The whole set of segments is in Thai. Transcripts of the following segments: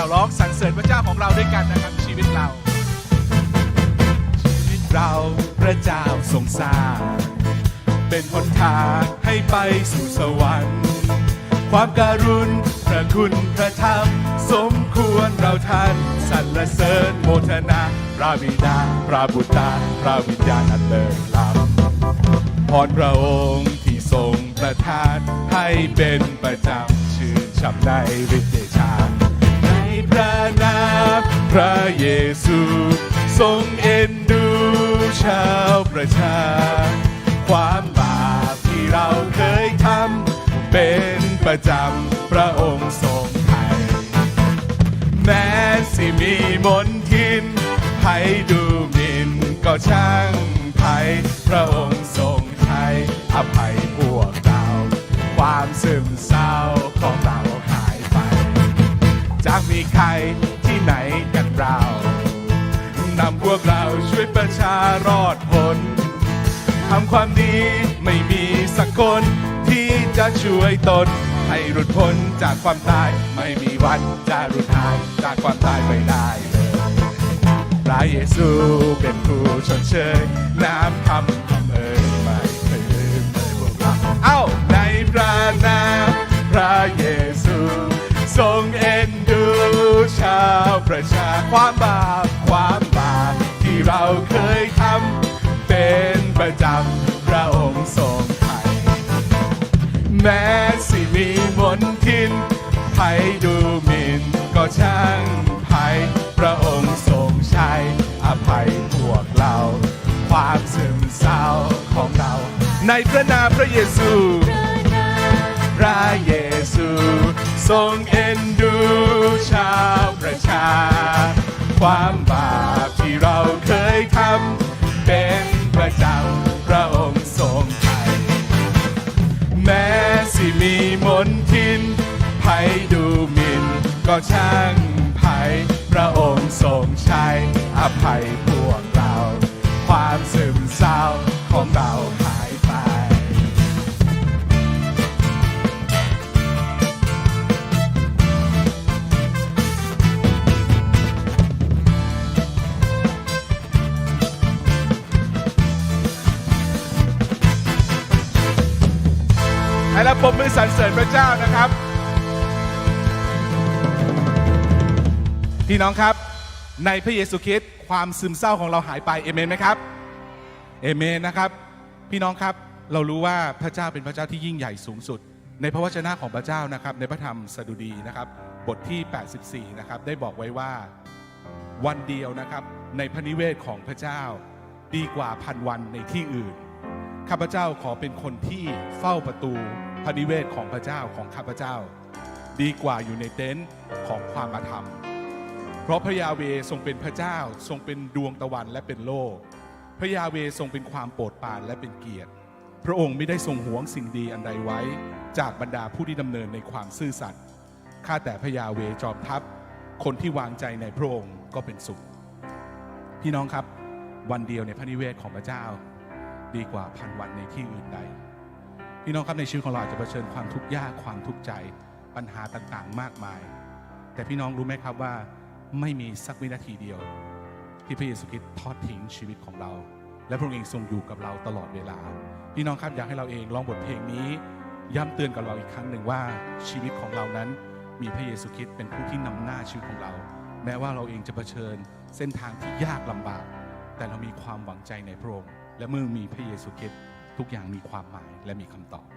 เราร้องสรรเสริญพระเจ้าของเราด้วยกันนะครับชีวิตเรา ชีวิตเราพระเจ้าทรงสร้างเป็นหนทางให้ไปสู่สวรรค์ ความการุณพระคุณพระธรรม สมควรเราท่านสรรเสริญโมทนาพระบิดาพระบุตรพระวิญญาณอันเลิศล้ำพรพระองค์ที่ทรงประทานให้เป็นประจำชื่นช่ำในฤทธิ์เดชา นามพระเยซู ทรงเอ็นดูชาวประชา ความบาปที่เราเคยทำเป็นประจำพระองค์ทรงไถ่แม้สิมีมนทินให้ดูหมินก็ช่างไถ่พระองค์ทรงไถ่อภัยพวกเรา ความซึมเศร้าของเราหายไปจะมีใคร ไหนกันเรานำพวกเราช่วยประชารอดพ้นทำความดีไม่มีสักคนที่จะช่วยตน ให้หลุดพ้นจากความตาย ไม่มีวันจะหลุดหายจากความตายไปได้เลยพระเยซูเป็นผู้ชดเชยน้ำคำคำเอ่ยไม่เคยลืมเลยพวกเราเอ้าในพระนามพระเยซู ทรงเอ็นดูชาวประชาความบาปความบาปที่เราเคยทำเป็นประจำพระองค์ทรงไถ่แม้สิมีมนทินภัยดูหมินก็ช่างภัยพระองค์ทรงใช้อภัยพวกเรา ความซึมเศร้าของเรา ในพระนามพระเยซูพระเย ทรงเอ็นดูชาวประชา ความบาปที่เราเคยทำเป็นประจำพระองค์ทรงไถ่แม้สิมีมนทินภัยดูหมินก็ช่างภัยพระองค์ทรงใช้อภัยพวกเรา ความซึมเศร้าของเรา ให้เราปมมือสรรเสริญพระเจ้านะครับ พี่น้องครับ ในพระเยซูคริสต์ความซึมเศร้าของเราหายไปเอเมนไหมครับเอเมนนะครับ พี่น้องครับเรารู้ว่าพระเจ้าเป็นพระเจ้าที่ยิ่งใหญ่สูงสุด ในพระวจนะของพระเจ้านะครับ ในพระธรรมสดุดีนะครับ บทที่ 84 นะครับ ได้บอกไว้ว่าวันเดียวนะครับ ในพระนิเวศของพระเจ้า ดีกว่าพันวันในที่อื่นข้าพเจ้าขอเป็นคนที่เฝ้าประตู พระนิเวศของพระเจ้าของข้าพเจ้า ดีกว่าอยู่ในเต็นท์ของความอาธรรม เพราะพระยาเวทรงเป็นพระเจ้าทรงเป็นดวงตะวันและเป็นโลก พระยาเวทรงเป็นความโปรดปรานและเป็นเกียรติ พระองค์ไม่ได้ทรงหวงสิ่งดีอันใดไว้ จากบรรดาผู้ที่ดำเนินในความซื่อสัตย์ข้าแต่พระยาเวจอมทัพ คนที่วางใจในพระองค์ก็เป็นสุข พี่น้องครับวันเดียวในพระนิเวศของพระเจ้า ดีกว่าพันวันในที่อื่นใด พี่น้องครับในชีวิตของเราอาจจะเผชิญความทุกข์ยากความทุกข์ใจปัญหาต่างๆ มากมาย แต่พี่น้องรู้ไหมครับว่าไม่มีสักวินาทีเดียว ที่พระเยซูคริสต์ทอดทิ้งชีวิตของเรา และพระองค์เองทรงอยู่กับเราตลอดเวลา พี่น้องครับอยากให้เราเองร้องบทเพลงนี้ ย้ำเตือนกับเราอีกครั้งหนึ่งว่าชีวิตของเรานั้น มีพระเยซูคริสต์เป็นผู้ที่นำหน้าชีวิตของเรา แม้ว่าเราเองจะเผชิญเส้นทางที่ยากลำบาก แต่เรามีความหวังใจในพระองค์และเมื่อมีพระเยซูคริสต์ ทุกอย่างมีความหมายและมีคำตอบ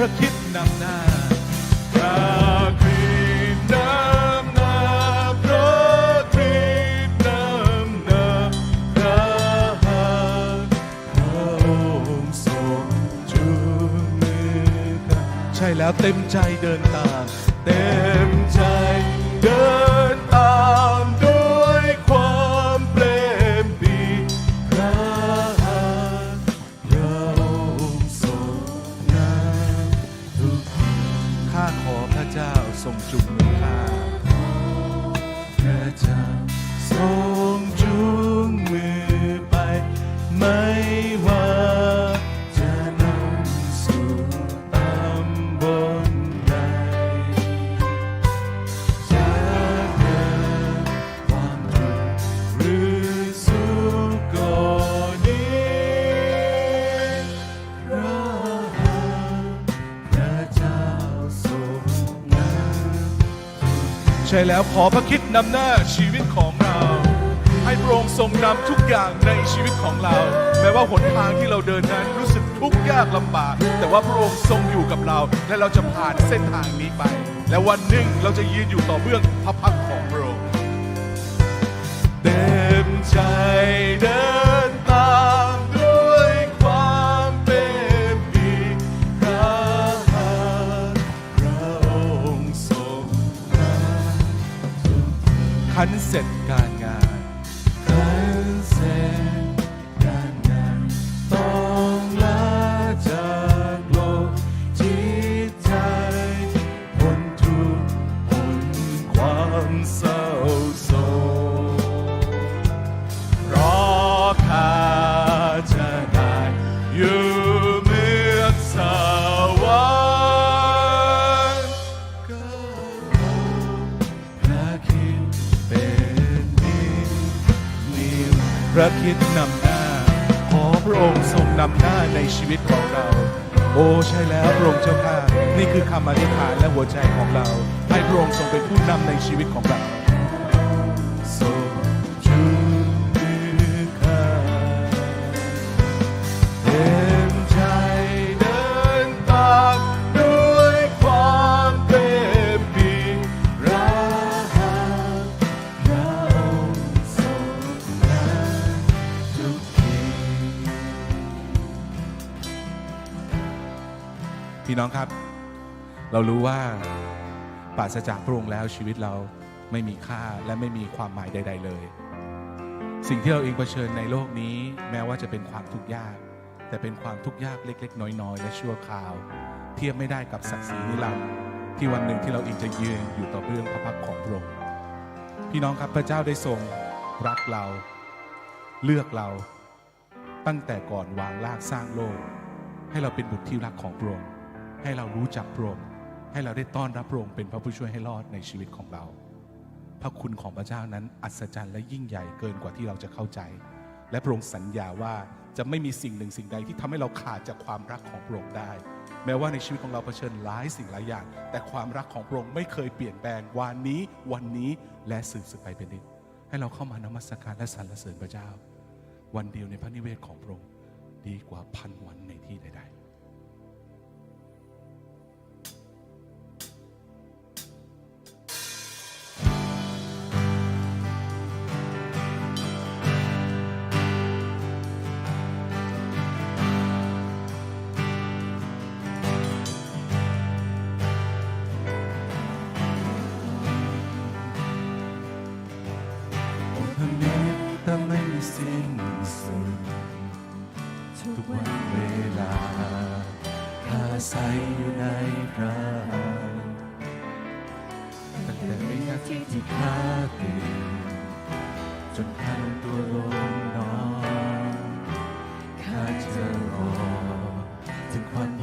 ระคิดนำหน้าพระคริสต์นำหน้าพระคริสต์นำหน้าพระหัตถ์พระองค์ทรงจูงมือกันใช่แล้วเต็มใจเดินตาม ใช่แล้วขอพระคิดนำหน้าชีวิตของเรา ให้พระองค์ทรงนำทุกอย่างในชีวิตของเรา แม้ว่าหนทางที่เราเดินนั้นรู้สึกทุกข์ยากลำบาก แต่ว่าพระองค์ทรงอยู่กับเรา และเราจะผ่านเส้นทางนี้ไป และวันหนึ่งเราจะยืนอยู่ต่อเบื้องพระพักของพระองค์เต็มใจเดิน คิดนำหน้า ขอพระองค์ทรงนำหน้าในชีวิตของเรา โอ้ใช่แล้วพระองค์เจ้าข้านี่คือคำอธิษฐานและหัวใจของเรา ให้พระองค์ทรงเป็นผู้นำในชีวิตของเรา พี่น้องครับ เรารู้ว่าปราศจากพระองค์แล้วชีวิตเราไม่มีค่าและไม่มีความหมายใด ๆ เลย สิ่งที่เราเองเผชิญในโลกนี้ แม้ว่าจะเป็นความทุกข์ยาก แต่เป็นความทุกข์ยากเล็ก ๆ น้อย ๆ และชั่วคราว เทียบไม่ได้กับศักดิ์ศรีนิรันดร์ที่วันหนึ่งที่เราเองจะยืนอยู่ต่อเบื้องพระพักตร์ของพระองค์พี่น้องครับพระเจ้าได้ทรงรักเรา เลือกเราตั้งแต่ก่อนวางรากสร้างโลก ให้เราเป็นบุตรที่รักของพระองค์ ให้เรารู้จักพระองค์ให้เราได้ต้อนรับพระองค์เป็นพระผู้ช่วยให้รอดในชีวิตของเรา พระคุณของพระเจ้านั้นอัศจรรย์และยิ่งใหญ่เกินกว่าที่เราจะเข้าใจ และพระองค์สัญญาว่าจะไม่มีสิ่งหนึ่งสิ่งใดที่ทำให้เราขาดจากความรักของพระองค์ได้ แม้ว่าในชีวิตของเราเผชิญหลายสิ่งหลายอย่าง แต่ความรักของพระองค์ไม่เคยเปลี่ยนแปลงวันนี้วันนี้และสืบสืบไปเป็นนิจให้เราเข้ามานมัสการและสรรเสริญพระเจ้า วันเดียวในพระนิเวศของพระองค์ดีกว่าพันวันในที่ใดๆ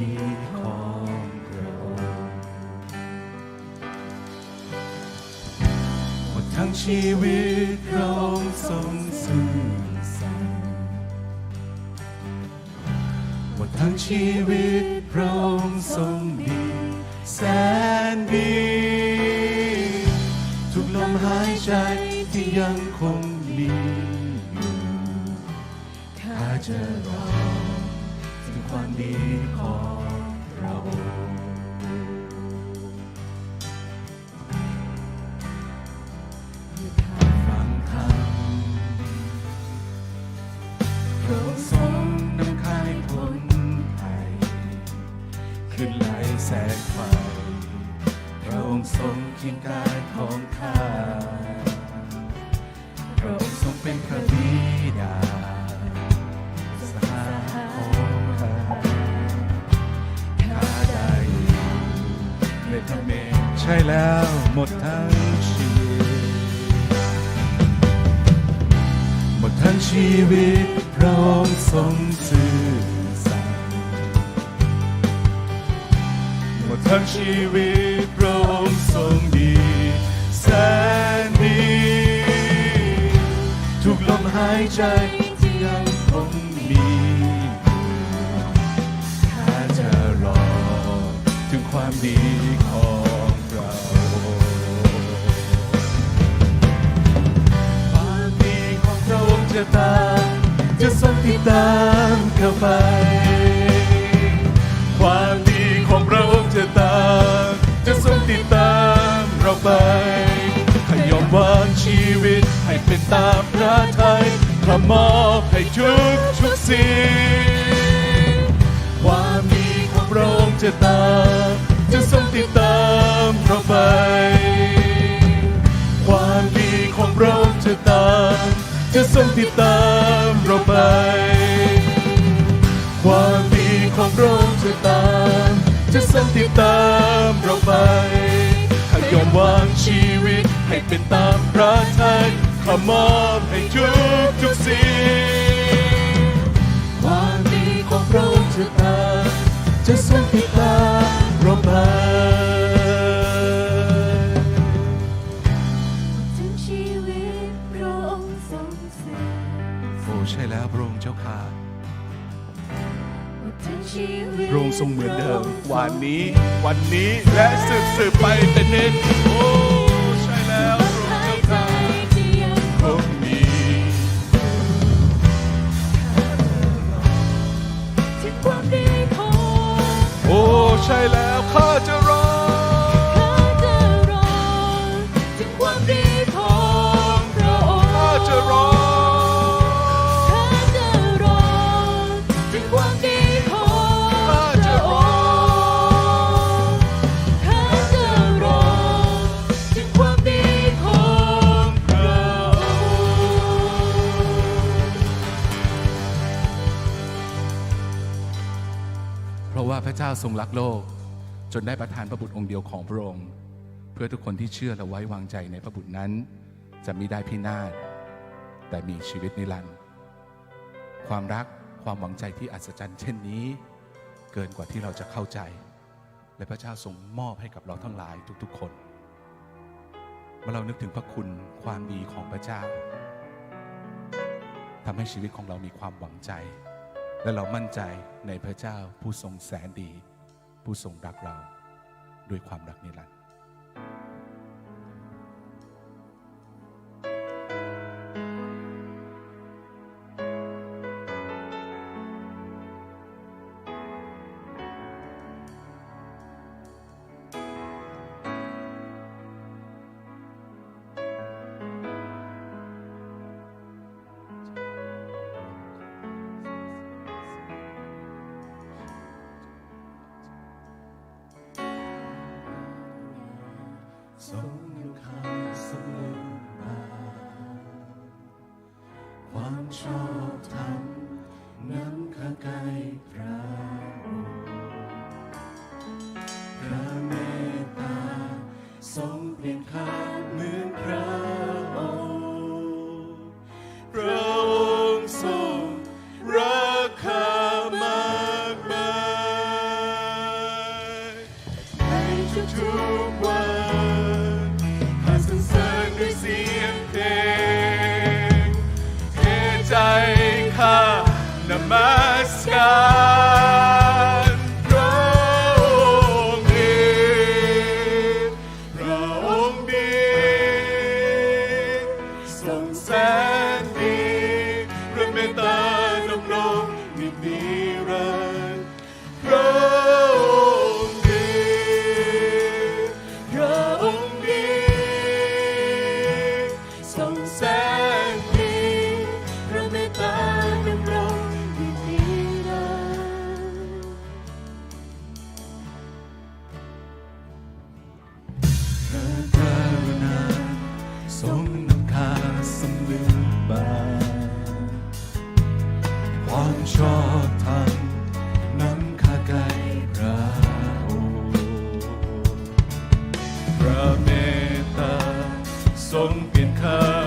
ดีของพระองค์หมดทั้งชีวิตพระองค์ทรงสื่อสัตย์หมดทั้งชีวิตพระองค์ทรงดีแสนดี ข้าจะรอถึงความดีของพเราฟังคำพระองค์ทรงนำข้าให้พ้นภัยขึ้นไหลแสงไฟพระองค์ทรงเคียงกายของข้าพระองค์ทรงเป็นพระ ช่แล้วหมดทั้งชีวิต หมดทั้งชีวิตพระองค์ทรงซื่อสัตย์หมดทั้งชีวิตพระองค์ทรงดีแสนดีทุกลมหายใจที่ยังคงมีข้าจะรอถึงความดีของ จะตามจะทรงติดตามเข้าไป ความดีของพระองค์จะตามจะทรงติดตามเราไปให้ยอมวางชีวิตให้เป็นตามพระทัยพระมอบให้ทุกทุกสิ่งความดีของพระองค์จะตามจะทรงติดตามเราไป ความดีของพระองค์จะตาม จะทรงติดตามเราไป ความดีของพระองค์จะตาม จะทรงติดตามเราไปให้ยอมวางชีวิตให้เป็นตามพระทัยขอมอบให้ทุกทุกสิ่งความดีของพระองค์จะตาม จะทรงติด โอ้ใช่แล้วพระองค์เจ้าค่ะถึงชีวิตพระองค์ทรงเหมือนเดิมวันนี้ วันนี้และสืบสืบไปเป็นนิดโอ้ใช่แล้วพระองค์หาเจ้ายใจค่ะที่ยังคงมีถึงความดีของโอ้ใช่แล้วข้าจะ เพราะว่าพระเจ้าทรงรักโลก จนได้ประทานพระบุตรองค์เดียวของพระองค์ เพื่อทุกคนที่เชื่อและไว้วางใจในพระบุตรนั้น จะมิได้พินาศแต่มีชีวิตนิรันดร์ความรักความหวังใจที่อัศจรรย์เช่นนี้ เกินกว่าที่เราจะเข้าใจ และพระเจ้าทรงมอบให้กับเราทั้งหลายทุกๆ คนเมื่อเรานึกถึงพระคุณความดีของพระเจ้าทำให้ชีวิตของเรามีความหวังใจ และเรามั่นใจในพระเจ้าผู้ทรงแสนดี ผู้ทรงรักเราด้วยความรักนิรันดร์ ทรงอยู่ข้างเสมอมาความชอบ her.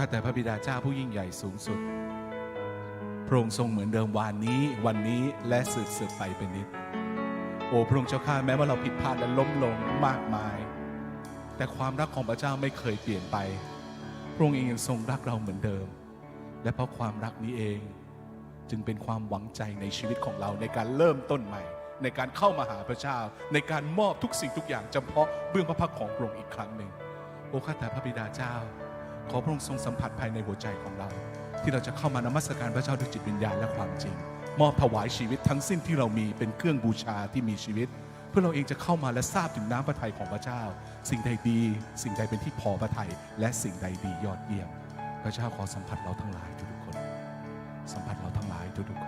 ข้าแต่พระบิดาเจ้าผู้ยิ่งใหญ่สูงสุด พระองค์ทรงเหมือนเดิมวานนี้วันนี้และสืบสืบไปเป็นนิด โอ้พระองค์เจ้าข้าแม้ว่าเราผิดพลาดและล้มลงมากมาย แต่ความรักของพระเจ้าไม่เคยเปลี่ยนไป พระองค์เองยังทรงรักเราเหมือนเดิม และเพราะความรักนี้เอง จึงเป็นความหวังใจในชีวิตของเราในการเริ่มต้นใหม่ ในการเข้ามาหาพระเจ้า ในการมอบทุกสิ่งทุกอย่างเฉพาะเบื้องพระพักตร์ของพระองค์อีกครั้งหนึ่งโอ้ข้าแต่พระบิดาเจ้า ขอพระองค์ทรงสัมผัสภายในหัวใจของเรา ที่เราจะเข้ามานมัสการพระเจ้าด้วยจิตวิญญาณและความจริง มอบถวายชีวิตทั้งสิ้นที่เรามีเป็นเครื่องบูชาที่มีชีวิต เพื่อเราเองจะเข้ามาและทราบถึงน้ำพระทัยของพระเจ้า สิ่งใดดี สิ่งใดเป็นที่พอพระทัยและสิ่งใดดียอดเยี่ยม พระเจ้าขอสัมผัสเราทั้งหลายทุกๆคน สัมผัสเราทั้งหลายทุกๆคน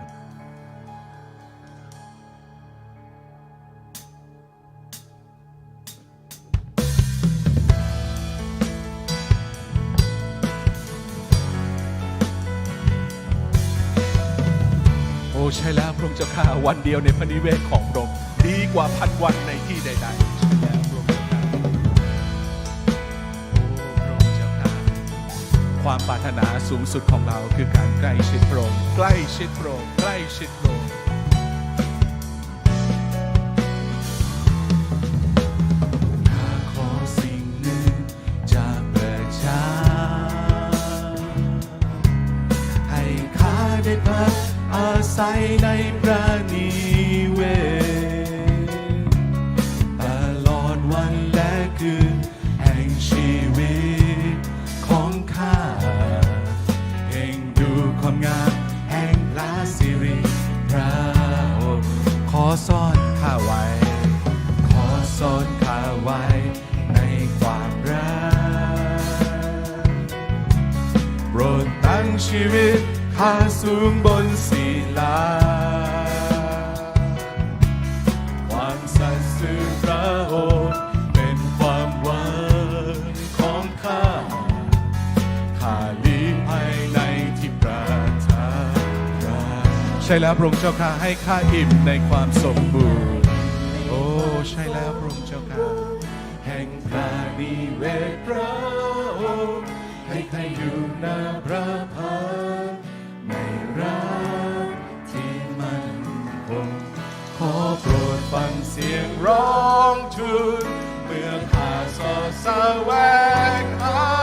ระองค์เจ้าข้าวันเดียวในพระนิเวศของพระองค์ดีกว่าพันวันในที่ใดๆพระองค์จะองค์เจ้าความปรารถนาสูงสุดของเราคือการใกล้ชิดพระองค์ใกล้ชิดพระองค์ใกล้ชิดพระองค์ ศัย สัตย์ซื่อพระองค์เป็นความหวังของข้าข้าลีภายในที่ประทับใช่แล้วพระองค์เจ้าข้าให้ข้าอิ่มในความสมบูรณ์ โอ้ใช่แล้วพระองค์เจ้าข้าแห่งพระนิเวศพระองค์ให้ใครอยู่หน้าพระพักตร์ไม่รักที่มันคงขอโปรด ฟังเสียงร้องทูลเมื่อข้าสอแสวงหา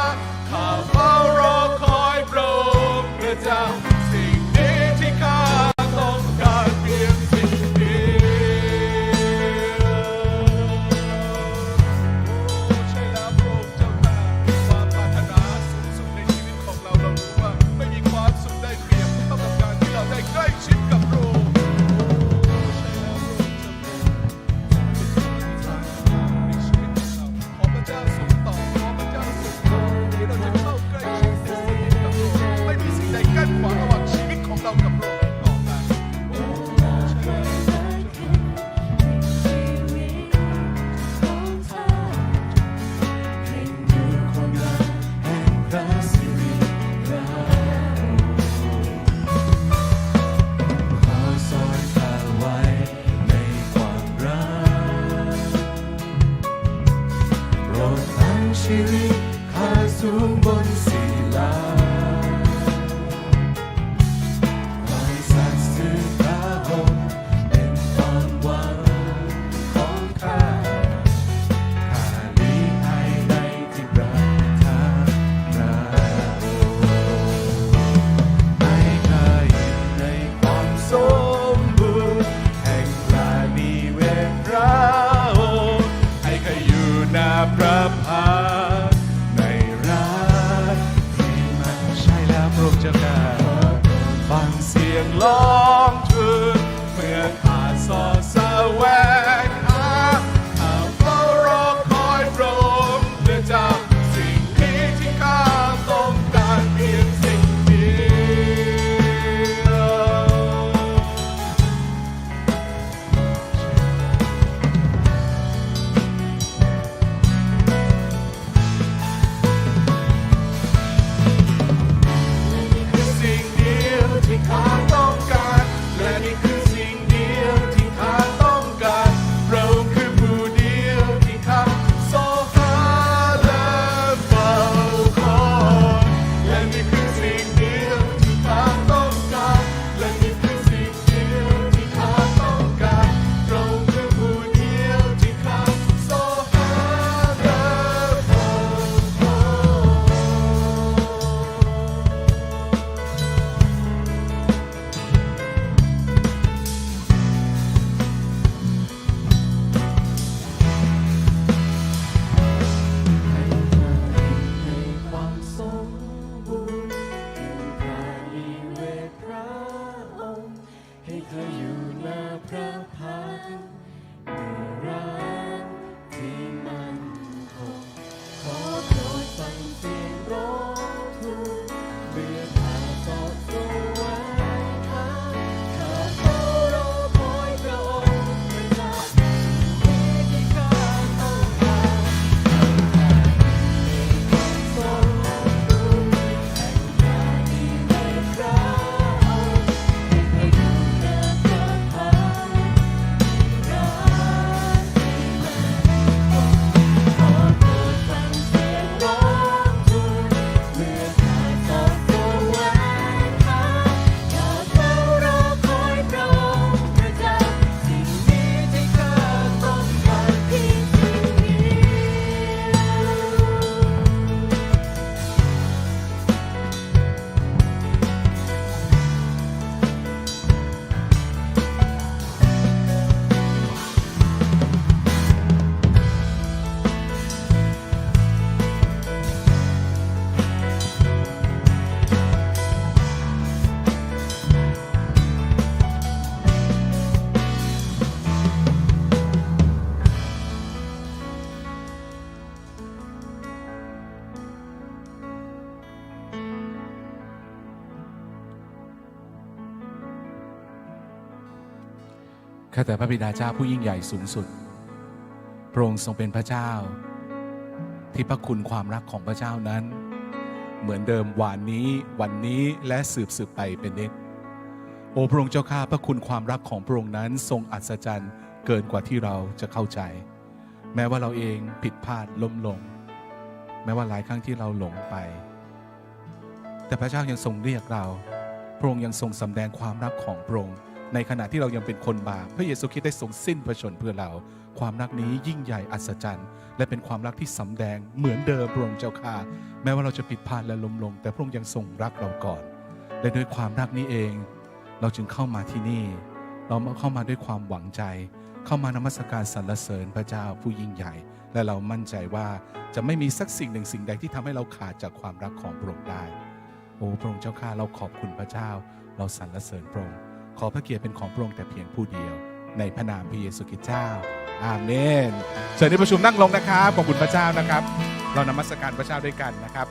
ข้าแต่พระบิดาเจ้าผู้ยิ่งใหญ่สูงสุด พระองค์ทรงเป็นพระเจ้า ที่พระคุณความรักของพระเจ้านั้น เหมือนเดิมวานนี้วันนี้และสืบสืบไปเป็นนิดโอ้พระองค์เจ้าข้าพระคุณความรักของพระองค์นั้นทรงอัศจรรย์เกินกว่าที่เราจะเข้าใจ แม้ว่าเราเองผิดพลาดล้มลง แม้ว่าหลายครั้งที่เราหลงไป แต่พระเจ้ายังทรงเรียกเรา พระองค์ยังทรงสำแดงความรักของพระองค์ ในขณะที่เรายังเป็นคนบาปพระเยซูคริสต์ได้ทรงสิ้นพระชนเพื่อเรา ความรักนี้ยิ่งใหญ่อัศจรรย์ และเป็นความรักที่สำแดงเหมือนเดิมพระองค์เจ้าข้าแม้ว่าเราจะผิดพลาดและล้มลง แต่พระองค์ยังทรงรักเราก่อนและด้วยความรักนี้เอง เราจึงเข้ามาที่นี่ เราเข้ามาด้วยความหวังใจ เข้ามานมัสการสรรเสริญพระเจ้าผู้ยิ่งใหญ่ และเรามั่นใจว่าจะไม่มีสักสิ่งหนึ่งสิ่งใดที่ทำให้เราขาดจากความรักของพระองค์ได้ โอ้พระองค์เจ้าข้าเราขอบคุณพระเจ้า เราสรรเสริญพระองค์ ขอพระเกียรติเป็นของพระองค์แต่เพียงผู้เดียว ในพระนามพระเยซูคริสต์เจ้า อาเมนเชิญที่ประชุมนั่งลงนะครับขอบคุณพระเจ้านะครับ เรานมัสการพระเจ้าด้วยกันนะครับ